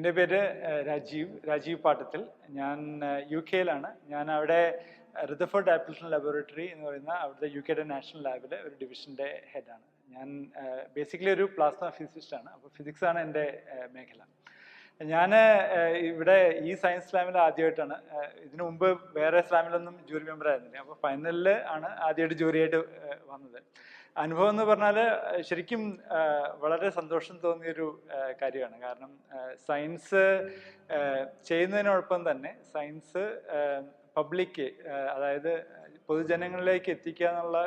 എന്റെ പേര് രാജീവ്. രാജീവ് പാട്ടത്തിൽ. ഞാൻ യു കെയിലാണ്. ഞാൻ അവിടെ റിദഫോർഡ് ആപ്ലിക്കേഷൻ ലബോറട്ടറി എന്ന് പറയുന്ന അവിടുത്തെ യു കെയുടെ നാഷണൽ ലാബിലെ ഒരു ഡിവിഷന്റെ ഹെഡാണ്. ഞാൻ ബേസിക്കലി ഒരു പ്ലാസ്മ ഫിസിസ്റ്റ് ആണ്. അപ്പോൾ ഫിസിക്സ് ആണ് എന്റെ മേഖല. ഞാൻ ഇവിടെ ഈ സയൻസ് സ്ലാമിൽ ആദ്യമായിട്ടാണ്. ഇതിനു മുമ്പ് വേറെ സ്ലാമിലൊന്നും ജൂറി മെമ്പർ ആയിരുന്നില്ല. അപ്പോൾ ഫൈനലിൽ ആണ് ആദ്യമായിട്ട് ജൂറിയായിട്ട് വന്നത്. അനുഭവം എന്ന് പറഞ്ഞാൽ ശരിക്കും വളരെ സന്തോഷം തോന്നിയൊരു കാര്യമാണ്. കാരണം സയൻസ് ചെയ്യുന്നതിനോടൊപ്പം തന്നെ സയൻസ് പബ്ലിക് അതായത് പൊതുജനങ്ങളിലേക്ക് എത്തിക്കുക എന്നുള്ള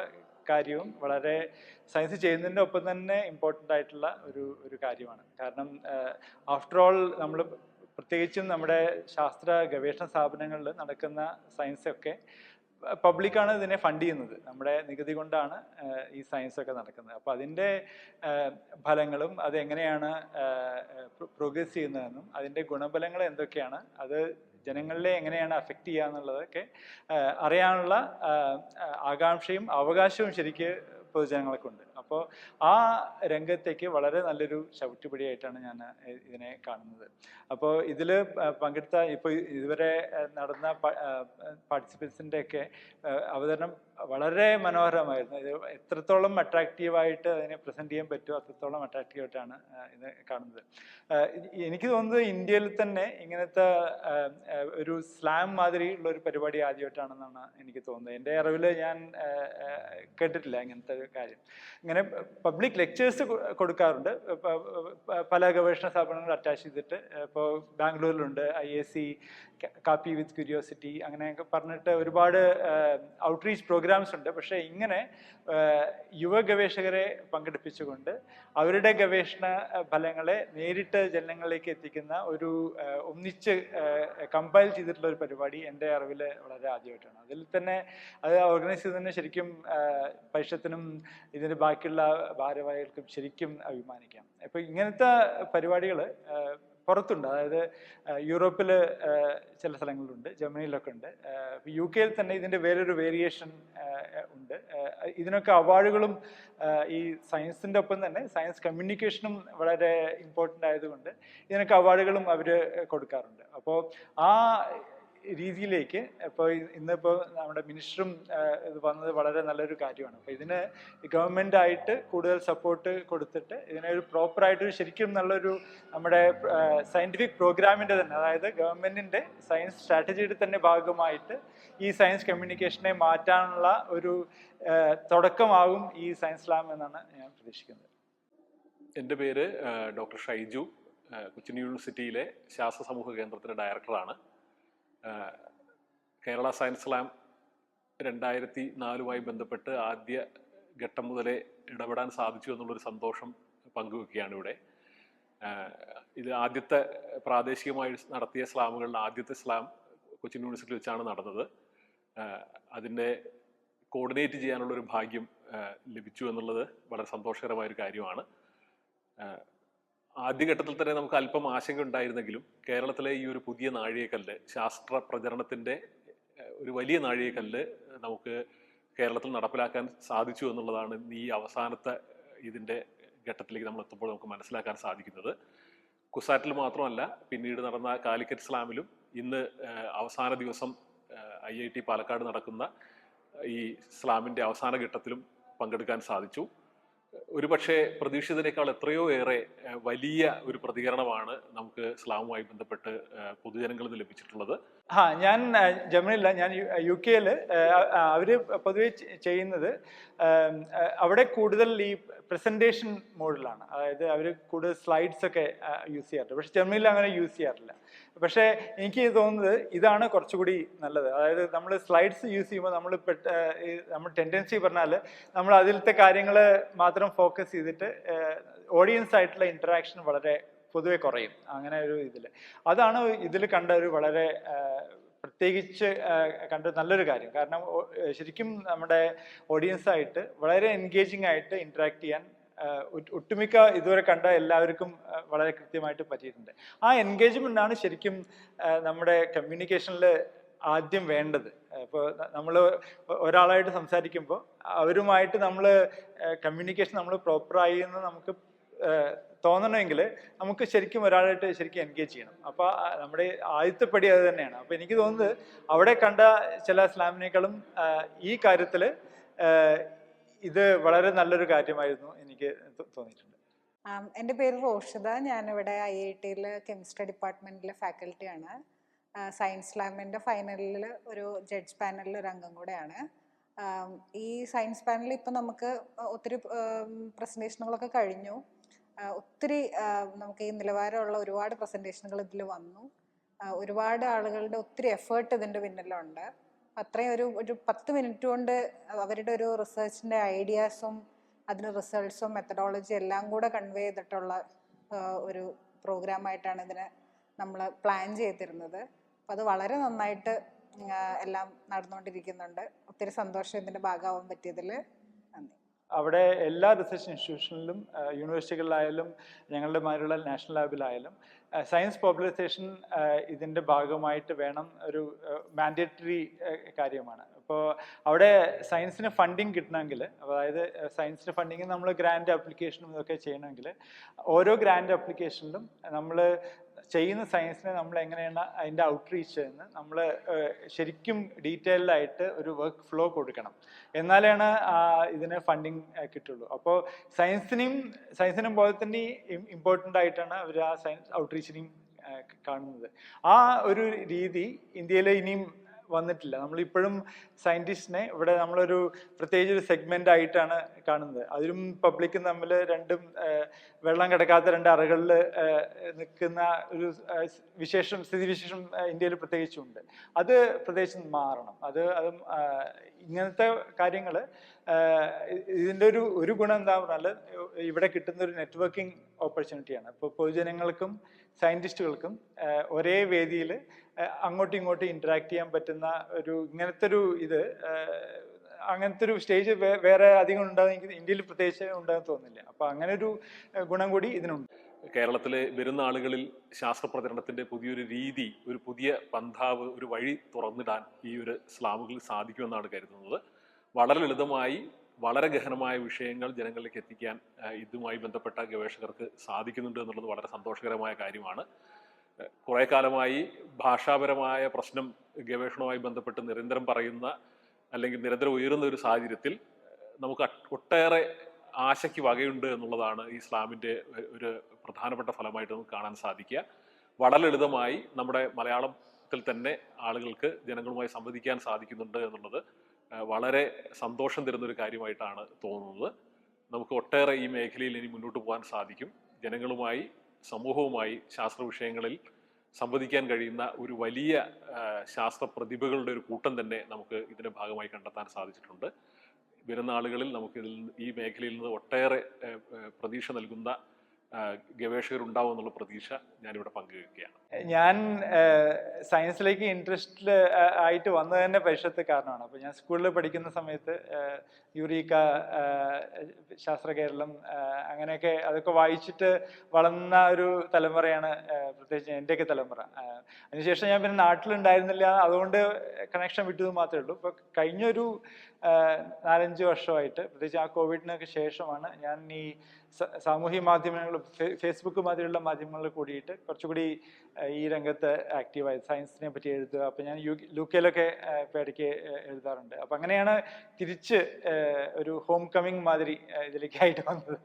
കാര്യവും വളരെ സയൻസ് ചെയ്യുന്നതിന്റെ ഒപ്പം തന്നെ ഇമ്പോർട്ടന്റ് ആയിട്ടുള്ള ഒരു ഒരു കാര്യമാണ്. കാരണം ആഫ്റ്റർ ഓൾ നമ്മൾ പ്രത്യേകിച്ചും നമ്മുടെ ശാസ്ത്ര ഗവേഷണ സ്ഥാപനങ്ങളിൽ നടക്കുന്ന സയൻസ് ഒക്കെ പബ്ലിക്കാണ് ഇതിനെ ഫണ്ട് ചെയ്യുന്നത്. നമ്മുടെ നികുതി കൊണ്ടാണ് ഈ സയൻസ് ഒക്കെ നടക്കുന്നത്. അപ്പോൾ അതിന്റെ ഫലങ്ങളും അത് എങ്ങനെയാണ് പ്രോഗ്രസ് ചെയ്യുന്നതെന്നും അതിന്റെ ഗുണഫലങ്ങൾ എന്തൊക്കെയാണ് അത് ജനങ്ങളിലെ എങ്ങനെയാണ് അഫക്റ്റ് ചെയ്യുക എന്നുള്ളതൊക്കെ അറിയാനുള്ള ആകാംക്ഷയും അവകാശവും ശരിക്ക് പൊതുജനങ്ങൾക്കുണ്ട്. അപ്പോൾ ആ രംഗത്തേക്ക് വളരെ നല്ലൊരു ചവിട്ടുപടിയായിട്ടാണ് ഞാൻ ഇതിനെ കാണുന്നത്. അപ്പോൾ ഇതിൽ പങ്കെടുത്ത ഇപ്പോൾ ഇതുവരെ നടന്ന പാർട്ടിസിപ്പൻസിന്റെ ഒക്കെ അവതരണം വളരെ മനോഹരമായിരുന്നു. ഇത് എത്രത്തോളം അട്രാക്റ്റീവായിട്ട് അതിനെ പ്രസന്റ് ചെയ്യാൻ പറ്റുമോ അത്രത്തോളം അട്രാക്റ്റീവായിട്ടാണ് ഇത് കാണുന്നത്. എനിക്ക് തോന്നുന്നത് ഇന്ത്യയിൽ തന്നെ ഇങ്ങനത്തെ ഒരു സ്ലാം മാതിരി ഉള്ള ഒരു പരിപാടി ആദ്യമായിട്ടാണെന്നാണ് എനിക്ക് തോന്നുന്നത്. എന്റെ അറിവിൽ ഞാൻ കേട്ടിട്ടില്ല ഇങ്ങനത്തെ ഒരു കാര്യം. ഇങ്ങനെ പബ്ലിക് ലെക്ചേഴ്സ് കൊടുക്കാറുണ്ട്. പല ഗവേഷണ സ്ഥാപനങ്ങൾ അറ്റാച്ച് ചെയ്തിട്ട്. ഇപ്പോൾ ബാംഗ്ലൂരിലുണ്ട് ഐ എ സി കാപ്പി വിത്ത് ക്യൂരിയോസിറ്റി അങ്ങനെയൊക്കെ പറഞ്ഞിട്ട് ഒരുപാട് ഔട്ട്റീച്ച് പ്രോഗ്രാംസ് ഉണ്ട്. പക്ഷേ ഇങ്ങനെ യുവ ഗവേഷകരെ പങ്കെടുപ്പിച്ചുകൊണ്ട് അവരുടെ ഗവേഷണ ഫലങ്ങളെ നേരിട്ട് ജനങ്ങളിലേക്ക് എത്തിക്കുന്ന ഒരു ഒന്നിച്ച് കമ്പൈൽ ചെയ്തിട്ടുള്ള ഒരു പരിപാടി എന്റെ അറിവിൽ വളരെ ആദ്യമായിട്ടാണ്. അതിൽ തന്നെ അത് ഓർഗനൈസ് ചെയ്തതിന് ശരിക്കും ഏഹ്, പരിഷത്തിനും ഇതിന് ബാക്കിയുള്ള ഭാരവാഹികൾക്കും ശരിക്കും അഭിമാനിക്കാം. അപ്പോൾ ഇങ്ങനത്തെ പരിപാടികൾ പുറത്തുണ്ട്. അതായത് യൂറോപ്പിൽ ചില സ്ഥലങ്ങളിലുണ്ട് ജർമ്മനിയിലൊക്കെ ഉണ്ട് യു കെയിൽ തന്നെ ഇതിന്റെ വേറൊരു വേരിയേഷൻ ഉണ്ട്. ഇതിനൊക്കെ അവാർഡുകളും ഈ സയൻസിന്റെ ഒപ്പം തന്നെ സയൻസ് കമ്മ്യൂണിക്കേഷനും വളരെ ഇമ്പോർട്ടന്റ് ആയതുകൊണ്ട് ഇതിനൊക്കെ അവാർഡുകളും അവർ കൊടുക്കാറുണ്ട്. അപ്പോൾ ആ രീതിയിലേക്ക് ഇപ്പോൾ ഇന്നിപ്പോൾ നമ്മുടെ മിനിസ്റ്ററും ഇത് വന്നത് വളരെ നല്ലൊരു കാര്യമാണ്. അപ്പോൾ ഇതിന് ഗവൺമെന്റ് ആയിട്ട് കൂടുതൽ സപ്പോർട്ട് കൊടുത്തിട്ട് ഇതിനെ ഒരു പ്രോപ്പറായിട്ട് ശരിക്കും നല്ലൊരു നമ്മുടെ സയന്റിഫിക് പ്രോഗ്രാമിന്റെ തന്നെ അതായത് ഗവൺമെന്റിന്റെ സയൻസ് സ്ട്രാറ്റജിയുടെ തന്നെ ഭാഗമായിട്ട് ഈ സയൻസ് കമ്മ്യൂണിക്കേഷനെ മാറ്റാനുള്ള ഒരു തുടക്കമാകും ഈ സയൻസ് ലാബ് എന്നാണ് ഞാൻ പ്രതീക്ഷിക്കുന്നത്. എന്റെ പേര് ഡോക്ടർ ഷൈജു കൊച്ചിൻ യൂണിവേഴ്സിറ്റിയിലെ ശാസ്ത്ര സമൂഹ കേന്ദ്രത്തിന്റെ ഡയറക്ടറാണ് കേരള സയൻസ് സ്ലാം രണ്ടായിരത്തി നാലുമായി ബന്ധപ്പെട്ട് ആദ്യ ഘട്ടം മുതലേ ഇടപെടാൻ സാധിച്ചു എന്നുള്ളൊരു സന്തോഷം പങ്കുവെക്കുകയാണ് ഇവിടെ. ഇത് ആദ്യത്തെ പ്രാദേശികമായി നടത്തിയ സ്ലാമുകളിൽ ആദ്യത്തെ സ്ലാം കൊച്ചിൻ യൂണിവേഴ്സിറ്റി വെച്ചാണ് നടന്നത്. അതിന്റെ കോർഡിനേറ്റ് ചെയ്യാനുള്ള ഒരു ഭാഗ്യം ലഭിച്ചു എന്നുള്ളത് വളരെ സന്തോഷകരമായ ഒരു കാര്യമാണ് ആദ്യഘട്ടത്തിൽ തന്നെ നമുക്ക് അല്പം ആശങ്ക ഉണ്ടായിരുന്നെങ്കിലും കേരളത്തിലെ ഈ ഒരു പുതിയ നാഴികക്കല്ല് ശാസ്ത്ര പ്രചരണത്തിന്റെ ഒരു വലിയ നാഴികക്കല്ല് നമുക്ക് കേരളത്തിൽ നടപ്പിലാക്കാൻ സാധിച്ചു എന്നുള്ളതാണ് ഈ അവസാനത്തെ ഇതിന്റെ ഘട്ടത്തിലേക്ക് നമ്മൾ എത്തുമ്പോൾ നമുക്ക് മനസ്സിലാക്കാൻ സാധിക്കുന്നത്. കുസാറ്റിൽ മാത്രമല്ല പിന്നീട് നടന്ന കാലിക്കറ്റ് സ്ലാമിലും ഇന്ന് അവസാന ദിവസം ഐ ഐ ടി പാലക്കാട് നടക്കുന്ന ഈ സ്ലാമിന്റെ അവസാന ഘട്ടത്തിലും പങ്കെടുക്കാൻ സാധിച്ചു. ഒരുപക്ഷെ പ്രതീക്ഷിതനേക്കാൾ എത്രയോ ഏറെ വലിയ ഒരു പ്രതികരണമാണ് നമുക്ക് ഇസ്ലാമുമായി ബന്ധപ്പെട്ട് പൊതുജനങ്ങളിൽ നിന്ന് ലഭിച്ചിട്ടുള്ളത്. ആ ഞാൻ ജർമ്മനിയിലല്ല ജർമ്മനിയില്ല ഞാൻ യു കെയിൽ അവർ പൊതുവെ ചെയ്യുന്നത് അവിടെ കൂടുതൽ ഈ പ്രസന്റേഷൻ മോഡിലാണ് അതായത് അവർ കൂടുതൽ സ്ലൈഡ്സ് ഒക്കെ യൂസ് ചെയ്യാറുണ്ട്. പക്ഷെ ജർമ്മനിയിൽ അങ്ങനെ യൂസ് ചെയ്യാറില്ല. പക്ഷേ എനിക്ക് തോന്നുന്നത് ഇതാണ് കുറച്ചുകൂടി നല്ലത്. അതായത് നമ്മൾ സ്ലൈഡ്സ് യൂസ് ചെയ്യുമ്പോൾ നമ്മൾ നമ്മൾ ടെൻഡൻസി പറഞ്ഞാൽ നമ്മൾ അതിലത്തെ കാര്യങ്ങൾ മാത്രം ഫോക്കസ് ചെയ്തിട്ട് ഓഡിയൻസ് ആയിട്ടുള്ള ഇന്ററാക്ഷൻ വളരെ പൊതുവെ കുറയും. അങ്ങനെ ഒരു ഇതിൽ അതാണ് ഇതിൽ കണ്ട ഒരു വളരെ പ്രത്യേകിച്ച് കണ്ട നല്ലൊരു കാര്യം. കാരണം ശരിക്കും നമ്മുടെ ഓഡിയൻസ് ആയിട്ട് വളരെ എൻഗേജിങ് ആയിട്ട് ഇൻട്രാക്ട് ചെയ്യാൻ ഒട്ടുമിക്ക ഇതുവരെ കണ്ട എല്ലാവർക്കും വളരെ കൃത്യമായിട്ട് പറ്റിയിട്ടുണ്ട്. ആ എൻഗേജ്മെന്റ് ആണ് ശരിക്കും നമ്മുടെ കമ്മ്യൂണിക്കേഷനിൽ ആദ്യം വേണ്ടത്. ഇപ്പോൾ നമ്മൾ ഒരാളായിട്ട് സംസാരിക്കുമ്പോൾ അവരുമായിട്ട് നമ്മൾ കമ്മ്യൂണിക്കേഷൻ നമ്മൾ പ്രോപ്പറായി എന്ന് നമുക്ക് തോന്നണമെങ്കിൽ നമുക്ക് ശരിക്കും ഒരാളായിട്ട് ശരിക്കും എൻഗേജ് ചെയ്യണം. അപ്പോൾ നമ്മുടെ ആദ്യത്തെ പടി അത് തന്നെയാണ്. അപ്പോൾ എനിക്ക് തോന്നുന്നത് അവിടെ കണ്ട ചില സ്ലാമിനേക്കാളും ഈ കാര്യത്തിൽ ഇത് വളരെ നല്ലൊരു കാര്യമായിരുന്നു എനിക്ക് തോന്നിയിട്ടുണ്ട്. എന്റെ പേര് റോഷിത. ഞാനിവിടെ ഐ ഐ ടിയിൽ കെമിസ്ട്രി ഡിപ്പാർട്ട്മെന്റിലെ ഫാക്കൽറ്റിയാണ്. സയൻസ് ലാബിന്റെ ഫൈനലിൽ ഒരു ജഡ്ജ് പാനലിൽ ഒരു അംഗം കൂടെയാണ്. ഈ സയൻസ് പാനലിൽ ഇപ്പം നമുക്ക് ഒത്തിരി പ്രസന്റേഷനുകളൊക്കെ കഴിഞ്ഞു. ഒത്തിരി നമുക്ക് ഈ നിലവാരമുള്ള ഒരുപാട് പ്രസന്റേഷനുകൾ ഇതിൽ വന്നു. ഒരുപാട് ആളുകളുടെ ഒത്തിരി എഫേർട്ട് ഇതിന്റെ പിന്നിലുണ്ട്. അത്രയും ഒരു ഒരു പത്ത് മിനിറ്റ് കൊണ്ട് അവരുടെ ഒരു റിസർച്ചിന്റെ ഐഡിയാസും അതിന് റിസൾട്ട്സും മെത്തഡോളജി എല്ലാം കൂടെ കൺവേ ചെയ്തിട്ടുള്ള ഒരു പ്രോഗ്രാമായിട്ടാണ് ഇതിനെ നമ്മൾ പ്ലാൻ ചെയ്തിരുന്നത്. അപ്പോൾ അത് വളരെ നന്നായിട്ട് എല്ലാം നടന്നുകൊണ്ടിരിക്കുന്നുണ്ട്. ഒത്തിരി സന്തോഷം ഇതിന്റെ ഭാഗമാവാൻ പറ്റിയതിൽ അവിടെ എല്ലാ റിസർച്ച് ഇൻസ്റ്റിറ്റ്യൂഷനിലും യൂണിവേഴ്സിറ്റികളിലായാലും ഞങ്ങളുടെ മാതിരിയുള്ള നാഷണൽ ലാബിലായാലും സയൻസ് പോപ്പുലൈസേഷൻ ഇതിന്റെ ഭാഗമായിട്ട് വേണം ഒരു മാൻഡേറ്ററി കാര്യമാണ്. അപ്പോൾ അവിടെ സയൻസിന് ഫണ്ടിങ് കിട്ടണമെങ്കിൽ അതായത് സയൻസിന് ഫണ്ടിങ് നമ്മൾ ഗ്രാൻഡ് ആപ്ലിക്കേഷനും ഇതൊക്കെ ചെയ്യണമെങ്കിൽ ഓരോ ഗ്രാൻഡ് ആപ്ലിക്കേഷനിലും നമ്മൾ ചെയ്യുന്ന സയൻസിനെ നമ്മൾ എങ്ങനെയാണ് അതിന്റെ ഔട്ട്റീച്ച് എന്ന് നമ്മൾ ശരിക്കും ഡീറ്റെയിൽഡായിട്ട് ഒരു വർക്ക് ഫ്ലോ കൊടുക്കണം. എന്നാലാണ് ഇതിന് ഫണ്ടിങ് കിട്ടുള്ളൂ. അപ്പോൾ സയൻസിനെയും സയൻസിനും പോലെ തന്നെ ഇമ്പോർട്ടന്റ് ആയിട്ടാണ് അവർ ആ സയൻസ് ഔട്ട്റീച്ചിനെയും കാണുന്നത്. ആ ഒരു രീതി ഇന്ത്യയിലെ ഇനിയും വന്നിട്ടില്ല. നമ്മൾ ഇപ്പോഴും സയന്റിസ്റ്റിനെ ഇവിടെ നമ്മളൊരു പ്രത്യേകിച്ച് ഒരു സെഗ്മെന്റ് ആയിട്ടാണ് കാണുന്നത്. അതിലും പബ്ലിക്കും തമ്മിൽ രണ്ടും വെള്ളം കിടക്കാത്ത രണ്ട് അറകളിൽ നിൽക്കുന്ന ഒരു വിശേഷം സ്ഥിതിവിശേഷം ഇന്ത്യയിൽ പ്രത്യേകിച്ചുണ്ട്. അത് പ്രത്യേകിച്ച് മാറണം. അത് അതും ഇങ്ങനത്തെ കാര്യങ്ങൾ ഇതിന്റെ ഒരു ഒരു ഗുണം എന്താ പറഞ്ഞാൽ ഇവിടെ കിട്ടുന്ന ഒരു നെറ്റ്വർക്കിംഗ് ഓപ്പർച്യൂണിറ്റിയാണ്. ഇപ്പോൾ പൊതുജനങ്ങൾക്കും സയന്റിസ്റ്റുകൾക്കും ഒരേ വേദിയിൽ അങ്ങോട്ടും ഇങ്ങോട്ടും ഇന്ററാക്ട് ചെയ്യാൻ പറ്റുന്ന ഒരു ഇങ്ങനത്തെ ഒരു ഇത് അങ്ങനത്തെ ഒരു സ്റ്റേജ് വേറെ അധികം ഉണ്ടാകും എനിക്ക് ഇന്ത്യയിൽ പ്രത്യേകിച്ച് ഉണ്ടാകും തോന്നുന്നില്ല. അപ്പോൾ അങ്ങനെ ഒരു ഗുണം കൂടി ഇതിനുണ്ട്. കേരളത്തിലെ വരുന്ന ആളുകളിൽ ശാസ്ത്ര പ്രചരണത്തിന്റെ പുതിയൊരു രീതി ഒരു പുതിയ പന്ഥാവ് ഒരു വഴി തുറന്നിടാൻ ഈ ഒരു സ്ലാമുകളിൽ സാധിക്കുമെന്നാണ് കരുതുന്നത്. വളരെ ലളിതമായി വളരെ ഗഹനമായ വിഷയങ്ങൾ ജനങ്ങളിലേക്ക് എത്തിക്കാൻ ഇതുമായി ബന്ധപ്പെട്ട ഗവേഷകർക്ക് സാധിക്കുന്നുണ്ട് എന്നുള്ളത് വളരെ സന്തോഷകരമായ കാര്യമാണ്. കുറേ കാലമായി ഭാഷാപരമായ പ്രശ്നം ഗവേഷണവുമായി ബന്ധപ്പെട്ട് നിരന്തരം പറയുന്ന അല്ലെങ്കിൽ നിരന്തരം ഉയരുന്ന ഒരു സാഹചര്യത്തിൽ നമുക്ക് ഒട്ടേറെ ആശയ്ക്ക് വകയുണ്ട് എന്നുള്ളതാണ് ഈ ഇസ്ലാമിന്റെ ഒരു പ്രധാനപ്പെട്ട ഫലമായിട്ട് നമുക്ക് കാണാൻ സാധിക്കുക. വളരെ ലളിതമായി നമ്മുടെ മലയാളത്തിൽ തന്നെ ആളുകൾക്ക് ജനങ്ങളുമായി സംവദിക്കാൻ സാധിക്കുന്നുണ്ട് എന്നുള്ളത് വളരെ സന്തോഷം തരുന്ന ഒരു കാര്യമായിട്ടാണ് തോന്നുന്നത്. നമുക്ക് ഒട്ടേറെ ഈ മേഖലയിൽ ഇനി മുന്നോട്ട് പോകാൻ സാധിക്കും. ജനങ്ങളുമായി സമൂഹവുമായി ശാസ്ത്ര വിഷയങ്ങളിൽ സംവദിക്കാൻ കഴിയുന്ന ഒരു വലിയ ശാസ്ത്ര പ്രതിഭകളുടെ ഒരു കൂട്ടം തന്നെ നമുക്ക് ഇതിന്റെ ഭാഗമായി കണ്ടെത്താൻ സാധിച്ചിട്ടുണ്ട്. വരുന്ന ആളുകളിൽ നമുക്ക് ഇതിൽ ഈ മേഖലയിൽ നിന്ന് ഒട്ടേറെ പ്രതീക്ഷ നൽകുന്ന ഗവേഷകരുണ്ടാവും എന്നുള്ള പ്രതീക്ഷ ഞാനിവിടെ പങ്കുവെക്കുകയാണ്. ഞാൻ സയൻസിലേക്ക് ഇൻട്രസ്റ്റിൽ ആയിട്ട് വന്നത് തന്നെ പരിഷത്ത് കാരണമാണ്. അപ്പോൾ ഞാൻ സ്കൂളിൽ പഠിക്കുന്ന സമയത്ത് യൂറീക്ക ശാസ്ത്ര കേരളം അങ്ങനെയൊക്കെ അതൊക്കെ വായിച്ചിട്ട് വളർന്ന ഒരു തലമുറയാണ് പ്രത്യേകിച്ച് എന്റെയൊക്കെ തലമുറ. അതിനുശേഷം ഞാൻ പിന്നെ നാട്ടിലുണ്ടായിരുന്നില്ല. അതുകൊണ്ട് കണക്ഷൻ വിട്ടത് മാത്രമേ ഉള്ളൂ. ഇപ്പോൾ കഴിഞ്ഞൊരു നാലഞ്ച് വർഷമായിട്ട്. പ്രത്യേകിച്ച് ആ കോവിഡിനൊക്കെ ശേഷമാണ് ഞാൻ ഈ സാമൂഹ്യ മാധ്യമങ്ങൾ ഫേസ്ബുക്ക് മാതിരിയുള്ള മാധ്യമങ്ങളിൽ കൂടിയിട്ട് കുറച്ചുകൂടി ഈ രംഗത്ത് ആക്റ്റീവായത് സയൻസിനെ പറ്റി എഴുതുക. അപ്പം ഞാൻ യു ലുക്കയിലൊക്കെ ഇപ്പോൾ ഇടയ്ക്ക് എഴുതാറുണ്ട്. അപ്പം അങ്ങനെയാണ് തിരിച്ച് ഒരു ഹോം കമ്മിങ് മാതിരി ഇതിലേക്കായിട്ട് വന്നത്.